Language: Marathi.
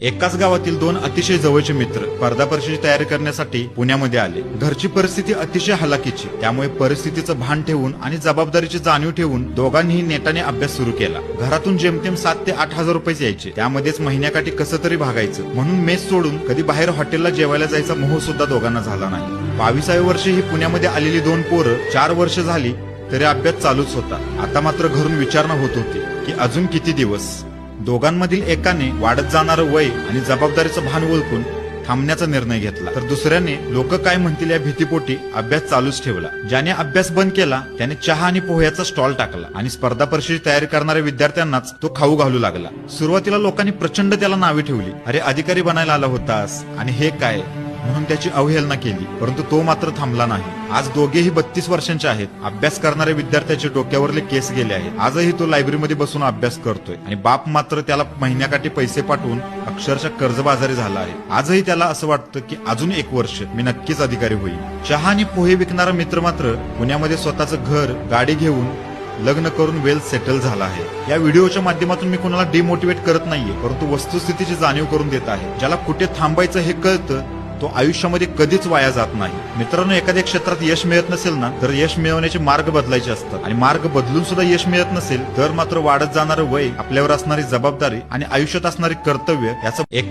एकाच गावातील दोन अतिशय जवळचे मित्र स्पर्धा परीक्षेची तयारी करण्यासाठी पुण्यामध्ये आले. घरची परिस्थिती अतिशय हलाखीची. त्यामुळे परिस्थितीचं भान ठेवून आणि जबाबदारीची जाणीव ठेवून दोघांनीही नेटाने अभ्यास सुरू केला. घरातून जेमतेम सात ते आठ हजार रुपये यायचे. त्यामध्येच महिन्याकाठी कसं तरी भागायचं. म्हणून मेस सोडून कधी बाहेर हॉटेलला जेवायला जायचा मोह सुद्धा दोघांना झाला नाही. बावीसाव्या वर्षी ही पुण्यामध्ये आलेली दोन पोरं चार वर्ष झाली तरी अभ्यास चालूच होता. आता मात्र घरून विचारणा होत होती की अजून किती दिवस? दोघांमधील एकाने वाढत जाणारं वय आणि जबाबदारीचं भान ओळखून थांबण्याचा निर्णय घेतला. तर दुसऱ्याने लोक काय म्हणतील या भीतीपोटी अभ्यास चालूच ठेवला. ज्याने अभ्यास बंद केला त्याने चहा आणि पोह्याचा स्टॉल टाकला आणि स्पर्धा परीक्षेची तयारी करणाऱ्या विद्यार्थ्यांनाच तो खाऊ घालू लागला. सुरुवातीला लोकांनी प्रचंड त्याला नावे ठेवली. अरे अधिकारी बनायला आला होतास आणि हे काय? म्हणून त्याची अवहेलना केली. परंतु तो मात्र थांबला नाही. आज दोघेही बत्तीस वर्षांचे आहेत. अभ्यास करणाऱ्या विद्यार्थ्याचे डोक्यावरले केस गेले आहेत. आजही तो लायब्ररीमध्ये बसून अभ्यास करतोय. आणि बाप मात्र त्याला महिन्याकाठी पैसे पाठवून अक्षरशः कर्जबाजारी झाला आहे. आजही त्याला असं वाटतं की अजून एक वर्ष मी नक्कीच अधिकारी होईल. चहा आणि पोहे विकणारा मित्र मात्र पुण्यामध्ये स्वतःचं घर गाडी घेऊन लग्न करून वेल सेटल झाला आहे. या व्हिडिओच्या माध्यमातून मी कोणाला डिमोटिवेट करत नाहीये. परंतु वस्तुस्थितीची जाणीव करून देत आहे. ज्याला कुठे थांबायचं हे कळतं तो आयुष्यामध्ये कधीच वाया जात नाही. मित्रांनो एखाद्या क्षेत्रात यश मिळत नसेल ना तर यश मिळवण्याचे मार्ग बदलायचे असतात. आणि मार्ग बदलून सुद्धा यश मिळत नसेल तर मात्र वाढत जाणारं वय आपल्यावर असणारी जबाबदारी आणि आयुष्यात असणारी कर्तव्य याचा एक